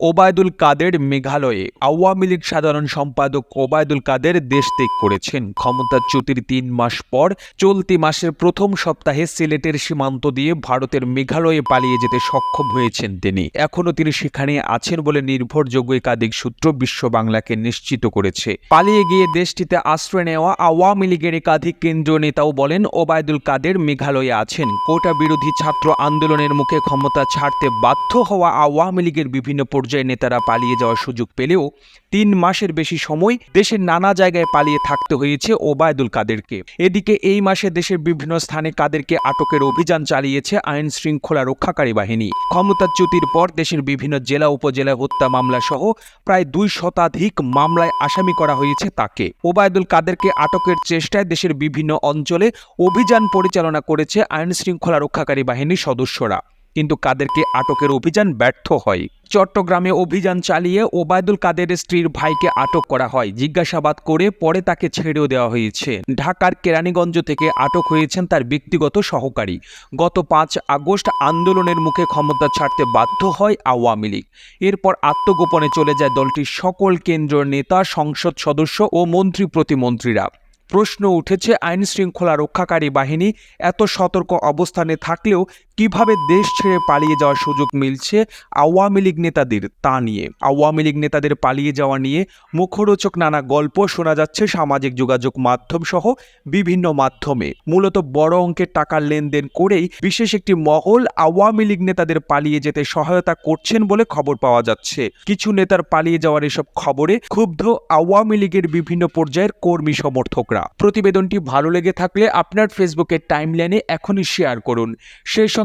ওবায়দুল কাদের মেঘালয়ে আওয়ামী লীগ সাধারণ সম্পাদক ওবায়দুল কাদের দেশ ত্যাগ করেছেন। ক্ষমতাচ্যুতির তিন মাস পর চলতি মাসের প্রথম সপ্তাহে সিলেটের সীমান্ত দিয়ে ভারতের মেঘালয়ে পালিয়ে যেতে সক্ষম হয়েছেন তিনি। এখনও তিনি সেখানে আছেন বলে নির্ভরযোগ্য একাধিক সূত্র বিশ্ব বাংলাকে নিশ্চিত করেছে। পালিয়ে গিয়ে দেশটিতে আশ্রয় নেওয়া আওয়ামী লীগের একাধিক কেন্দ্রীয় নেতাও বলেন, ওবায়দুল কাদের মেঘালয়ে আছেন। কোটা বিরোধী ছাত্র আন্দোলনের মুখে ক্ষমতা ছাড়তে বাধ্য হওয়া আওয়ামী লীগের বিভিন্ন পর্যায়ে নেতারা পালিয়ে যাওয়ার সুযোগ পেলেও তিন মাসের বেশি সময় দেশের নানা জায়গায় পালিয়ে থাকতে হয়েছে ওবায়দুল কাদেরকে। এদিকে এই মাসে দেশের বিভিন্ন স্থানে কাদেরকে আটকের অভিযান চালিয়েছে আইন শৃঙ্খলা রক্ষাকারী বাহিনী। ক্ষমতাচ্যুতির পর দেশের বিভিন্ন জেলা উপজেলায় হত্যা মামলা সহ প্রায় দুই শতাধিক মামলায় আসামি করা হয়েছে তাকে। ওবায়দুল কাদেরকে আটকের চেষ্টায় দেশের বিভিন্ন অঞ্চলে অভিযান পরিচালনা করেছে আইন শৃঙ্খলা রক্ষাকারী বাহিনীর সদস্যরা। কিন্তু কাদেরকে আটকের অভিযান ব্যর্থ হয়। চট্টগ্রামে অভিযান চালিয়ে ওবায়দুল কাদের স্ত্রীর ভাইকে আটক করা হয়। জিজ্ঞাসাবাদ করে পরে তাকে ছেড়েও দেওয়া হয়েছে। ঢাকার কেরানীগঞ্জ থেকে আটক হয়েছেন তার ব্যক্তিগত সহকারী। গত পাঁচ আগস্ট আন্দোলনের মুখে ক্ষমতা ছাড়তে বাধ্য হয় আওয়ামী লীগ। এরপর আত্মগোপনে চলে যায় দলটির সকল কেন্দ্রীয় নেতা, সংসদ সদস্য ও মন্ত্রী প্রতিমন্ত্রীরা। প্রশ্ন উঠেছে আইন শৃঙ্খলা রক্ষাকারী বাহিনী এত সতর্ক অবস্থানে থাকলেও কীভাবে দেশ ছেড়ে পালিয়ে যাওয়ার সুযোগ মিলছে আওয়ামী লীগ নেতাদের তা নিয়ে? আওয়ামী লীগ নেতাদের পালিয়ে যাওয়া নিয়ে মুখরোচক নানা গল্প শোনা যাচ্ছে সামাজিক যোগাযোগ মাধ্যম সহ বিভিন্ন মাধ্যমে। মূলত বড় অঙ্কের টাকার লেনদেন করেই বিশেষ একটি মহল আওয়ামী লীগ নেতাদের পালিয়ে যেতে সহায়তা করছেন বলে খবর পাওয়া যাচ্ছে। কিছু নেতার পালিয়ে যাওয়ার এসব খবরে ক্ষুব্ধ আওয়ামী লীগের বিভিন্ন পর্যায়ের কর্মী সমর্থকরা। প্রতিবেদনটি ভালো লেগে থাকলে আপনার ফেসবুকের টাইমলাইনে এখনই শেয়ার করুন। সেই সঙ্গে